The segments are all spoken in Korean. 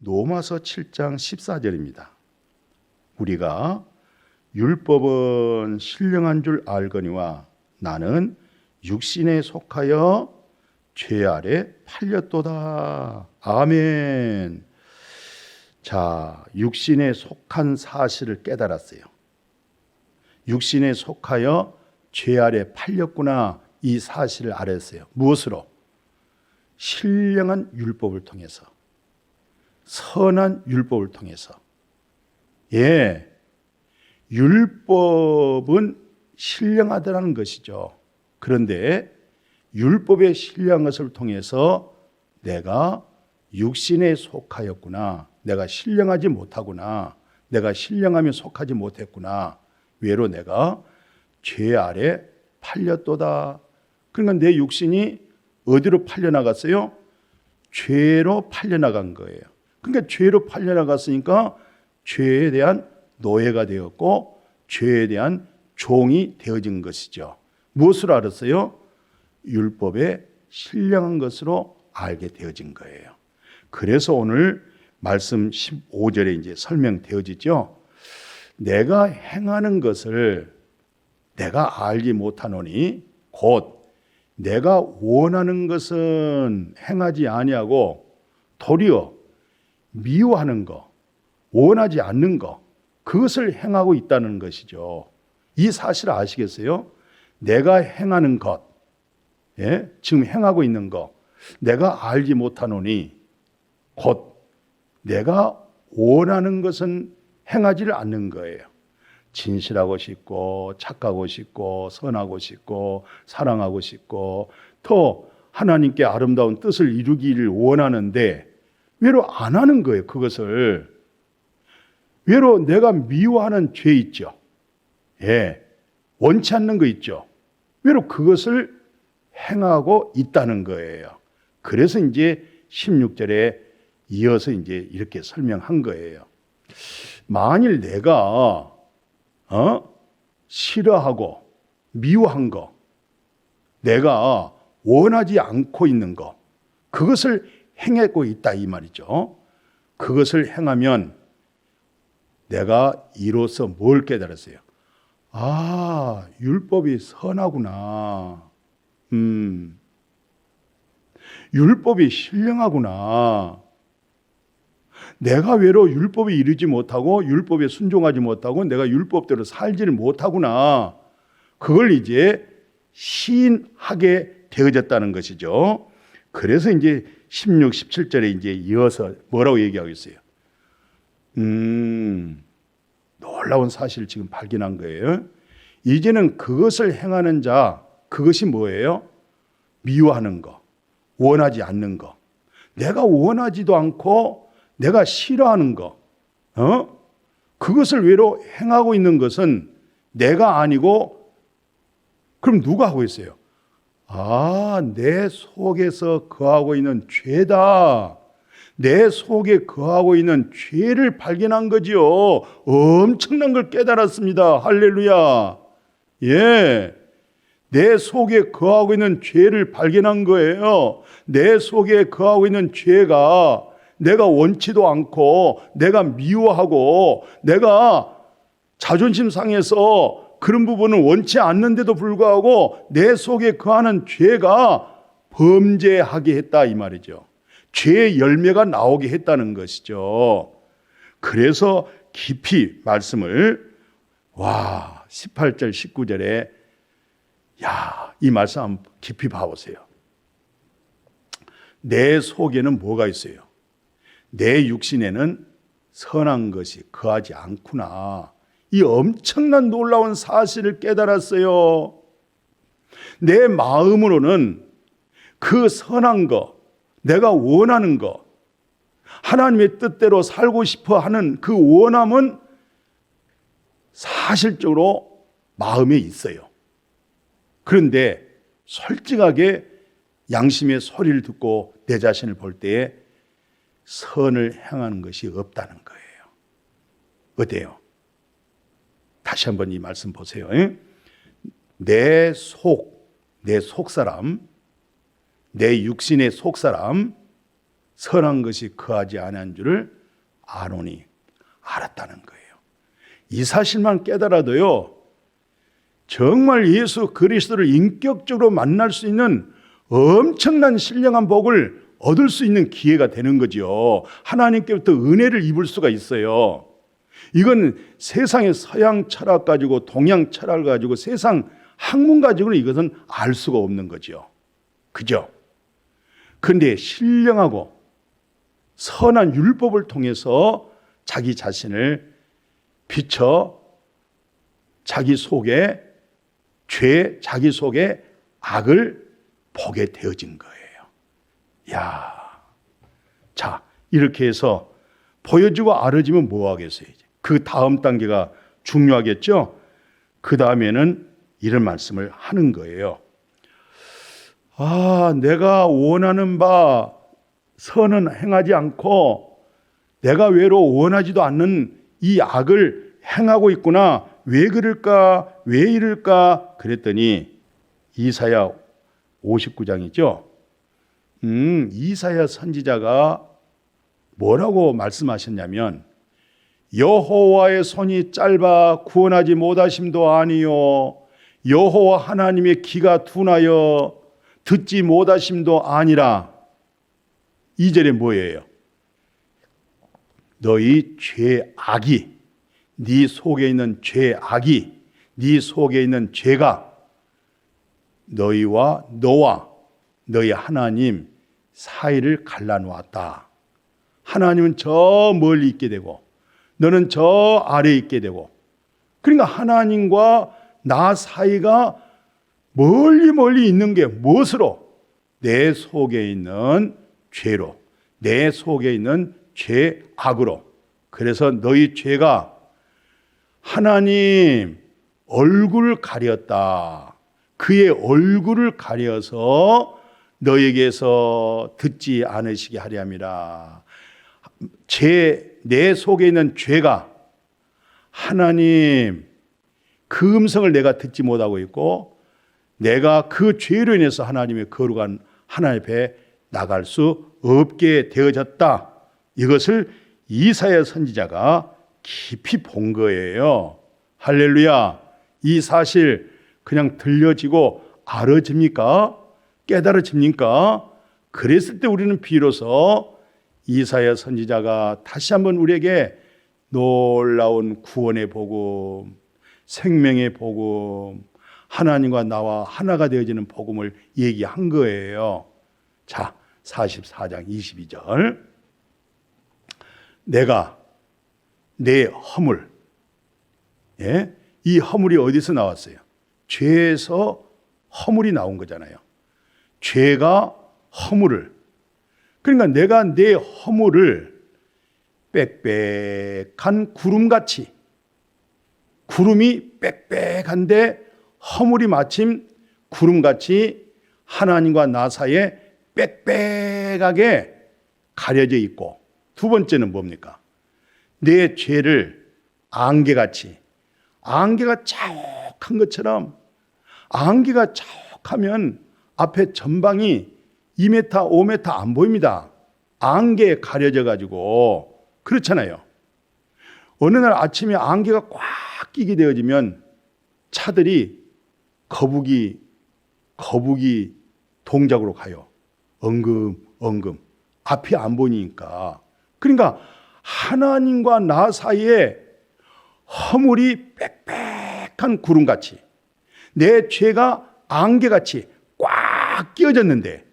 로마서 7장 14절입니다. 우리가 율법은 신령한 줄 알거니와 나는 육신에 속하여 죄 아래 팔렸도다. 아멘. 자, 육신에 속한 사실을 깨달았어요. 육신에 속하여 죄 아래 팔렸구나. 이 사실을 알았어요. 무엇으로? 신령한 율법을 통해서. 선한 율법을 통해서. 예. 율법은 신령하다는 것이죠. 그런데 율법의 신령한 것을 통해서 내가 육신에 속하였구나. 내가 신령하지 못하구나. 내가 신령하며 속하지 못했구나. 외로 내가 죄 아래 팔렸도다. 그러니까 내 육신이 어디로 팔려나갔어요? 죄로 팔려나간 거예요. 그러니까 죄로 팔려나갔으니까 죄에 대한 노예가 되었고 죄에 대한 종이 되어진 것이죠. 무엇으로 알았어요? 율법의 신령한 것으로 알게 되어진 거예요. 그래서 오늘 말씀 15절에 이제 설명되어지죠. 내가 행하는 것을 내가 알지 못하노니 곧 내가 원하는 것은 행하지 아니하고 도리어 미워하는 거, 원하지 않는 거, 그것을 행하고 있다는 것이죠. 이 사실 아시겠어요? 내가 행하는 것, 예? 지금 행하고 있는 거, 내가 알지 못하노니 곧 내가 원하는 것은 행하지를 않는 거예요. 진실하고 싶고 착하고 싶고 선하고 싶고 사랑하고 싶고 더 하나님께 아름다운 뜻을 이루기를 원하는데 외로 안 하는 거예요. 그것을 외로 내가 미워하는 죄 있죠. 예, 원치 않는 거 있죠. 외로 그것을 행하고 있다는 거예요. 그래서 이제 16절에 이어서 이제 이렇게 설명한 거예요. 만일 내가 어? 싫어하고 미워한 거, 내가 원하지 않고 있는 거, 그것을 행하고 있다 이 말이죠. 그것을 행하면 내가 이로써 뭘 깨달았어요? 아, 율법이 선하구나. 음. 율법이 신령하구나. 내가 외로 율법에 이르지 못하고 율법에 순종하지 못하고 내가 율법대로 살지를 못하구나. 그걸 이제 시인하게 되어졌다는 것이죠. 그래서 이제 16, 17절에 이제 이어서 뭐라고 얘기하고 있어요? 음, 놀라운 사실을 지금 발견한 거예요. 이제는 그것을 행하는 자, 그것이 뭐예요? 미워하는 거, 원하지 않는 거. 내가 원하지도 않고 내가 싫어하는 거, 어? 그것을 외로 행하고 있는 것은 내가 아니고, 그럼 누가 하고 있어요? 아, 내 속에서 거하고 있는 죄다. 내 속에 거하고 있는 죄를 발견한 거지요. 엄청난 걸 깨달았습니다. 할렐루야. 예. 내 속에 거하고 있는 죄를 발견한 거예요. 내 속에 거하고 있는 죄가 내가 원치도 않고 내가 미워하고 내가 자존심 상해서 그런 부분은 원치 않는데도 불구하고 내 속에 거하는 죄가 범죄하게 했다 이 말이죠. 죄의 열매가 나오게 했다는 것이죠. 그래서 깊이 말씀을 와 18절 19절에 야, 이 말씀 한번 깊이 봐보세요. 내 속에는 뭐가 있어요? 내 육신에는 선한 것이 거하지 않구나. 이 엄청난 놀라운 사실을 깨달았어요. 내 마음으로는 그 선한 것, 내가 원하는 것, 하나님의 뜻대로 살고 싶어 하는 그 원함은 사실적으로 마음에 있어요. 그런데 솔직하게 양심의 소리를 듣고 내 자신을 볼 때에 선을 행하는 것이 없다는 거예요. 어때요? 다시 한번 이 말씀 보세요. 내 속, 내 속사람, 내 육신의 속사람, 선한 것이 거하지 아니한 줄을 아노니 알았다는 거예요. 이 사실만 깨달아도요. 정말 예수 그리스도를 인격적으로 만날 수 있는 엄청난 신령한 복을 얻을 수 있는 기회가 되는 거죠. 하나님께부터 은혜를 입을 수가 있어요. 이건 세상의 서양 철학 가지고 동양 철학 가지고 세상 학문 가지고는 이것은 알 수가 없는 거죠. 그죠? 근데 신령하고 선한 율법을 통해서 자기 자신을 비춰 자기 속에 죄, 자기 속에 악을 보게 되어진 거예요. 야, 자 이렇게 해서 보여지고 알아지면 뭐 하겠어요? 그 다음 단계가 중요하겠죠. 그 다음에는 이런 말씀을 하는 거예요. 아, 내가 원하는 바 선은 행하지 않고 내가 외로 원하지도 않는 이 악을 행하고 있구나. 왜 그럴까? 왜 이럴까? 그랬더니 이사야 59장이죠. 음, 이사야 선지자가 뭐라고 말씀하셨냐면 여호와의 손이 짧아 구원하지 못하심도 아니요 여호와 하나님의 귀가 둔하여 듣지 못하심도 아니라 이 절에 뭐예요? 너희 죄악이 네 속에 있는 죄악이 네 속에 있는 죄가 너희와 너와 너희 하나님 사이를 갈라놓았다. 하나님은 저 멀리 있게 되고 너는 저 아래 있게 되고 그러니까 하나님과 나 사이가 멀리 멀리 있는 게 무엇으로? 내 속에 있는 죄로, 내 속에 있는 죄악으로. 그래서 너희 죄가 하나님 얼굴을 가렸다. 그의 얼굴을 가려서 너에게서 듣지 않으시게 하려 함이라. 제, 내 속에 있는 죄가 하나님 그 음성을 내가 듣지 못하고 있고 내가 그 죄로 인해서 하나님의 거룩한 하나님 앞에 나갈 수 없게 되어졌다. 이것을 이사야 선지자가 깊이 본 거예요. 할렐루야. 이 사실 그냥 들려지고 알아집니까? 깨달아집니까? 그랬을 때 우리는 비로소 이사야 선지자가 다시 한번 우리에게 놀라운 구원의 복음, 생명의 복음, 하나님과 나와 하나가 되어지는 복음을 얘기한 거예요. 자, 44장 22절. 내가 내 허물, 예? 이 허물이 어디서 나왔어요? 죄에서 허물이 나온 거잖아요. 죄가 허물을. 그러니까 내가 내 허물을 빽빽한 구름같이 구름이 빽빽한데 허물이 마침 구름같이 하나님과 나 사이에 빽빽하게 가려져 있고 두 번째는 뭡니까? 내 죄를 안개같이 안개가 자욱한 것처럼 안개가 자욱하면 앞에 전방이 2m, 5m 안 보입니다. 안개에 가려져 가지고 그렇잖아요. 어느 날 아침에 안개가 꽉 끼게 되어지면 차들이 거북이 거북이 동작으로 가요. 엉금 엉금 앞이 안 보이니까. 그러니까 하나님과 나 사이에 허물이 빽빽한 구름같이 내 죄가 안개같이 꽉 끼어졌는데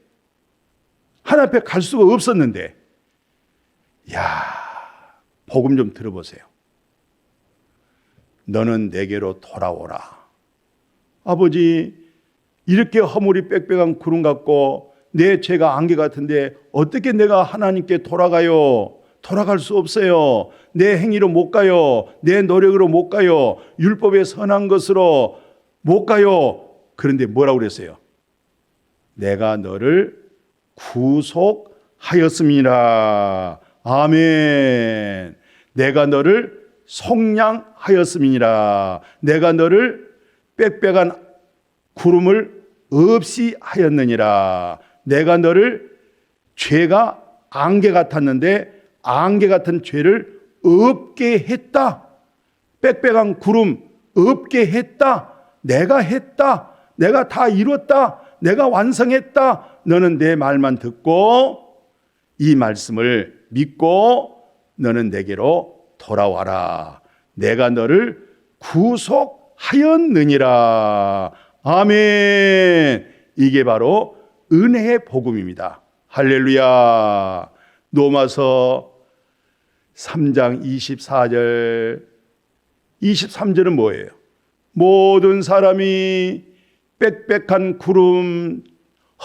하나님 앞에 갈 수가 없었는데 야 복음 좀 들어보세요. 너는 내게로 돌아오라. 아버지 이렇게 허물이 빽빽한 구름 같고 내 죄가 안개 같은데 어떻게 내가 하나님께 돌아가요? 돌아갈 수 없어요. 내 행위로 못 가요. 내 노력으로 못 가요. 율법의 선한 것으로 못 가요. 그런데 뭐라고 그랬어요? 내가 너를 구속하였음이라. 아멘. 내가 너를 속량하였음이니라. 내가 너를 빽빽한 구름을 없이 하였느니라. 내가 너를 죄가 안개 같았는데 안개 같은 죄를 없게 했다. 빽빽한 구름 없게 했다. 내가 했다. 내가 다 이뤘다. 내가 완성했다. 너는 내 말만 듣고 이 말씀을 믿고 너는 내게로 돌아와라. 내가 너를 구속하였느니라. 아멘. 이게 바로 은혜의 복음입니다. 할렐루야. 로마서 3장 24절 23절은 뭐예요? 모든 사람이 빽빽한 구름,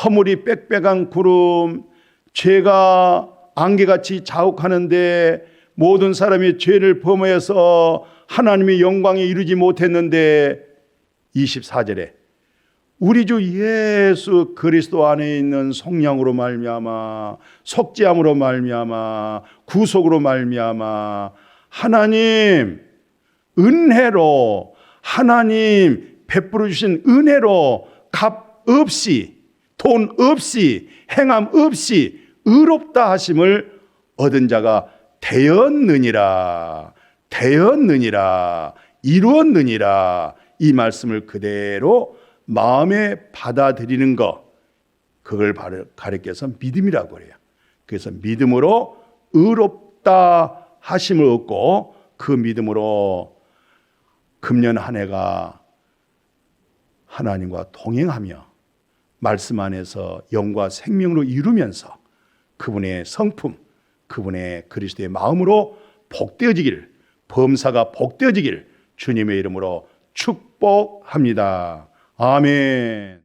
허물이 빽빽한 구름, 죄가 안개같이 자욱하는데 모든 사람이 죄를 범하여서 하나님의 영광에 이르지 못했는데 24절에 우리 주 예수 그리스도 안에 있는 성령으로 말미암아 속죄함으로 말미암아 구속으로 말미암아 하나님 은혜로 하나님 베풀어 주신 은혜로 값 없이 돈 없이 행함 없이 의롭다 하심을 얻은 자가 되었느니라 되었느니라 이루었느니라 이 말씀을 그대로 마음에 받아들이는 것 그걸 가르쳐서 믿음이라고 그래요. 그래서 믿음으로 의롭다 하심을 얻고 그 믿음으로 금년 한 해가 하나님과 동행하며 말씀 안에서 영과 생명으로 이루면서 그분의 성품, 그분의 그리스도의 마음으로 복되어지기를 범사가 복되어지기를 주님의 이름으로 축복합니다. 아멘.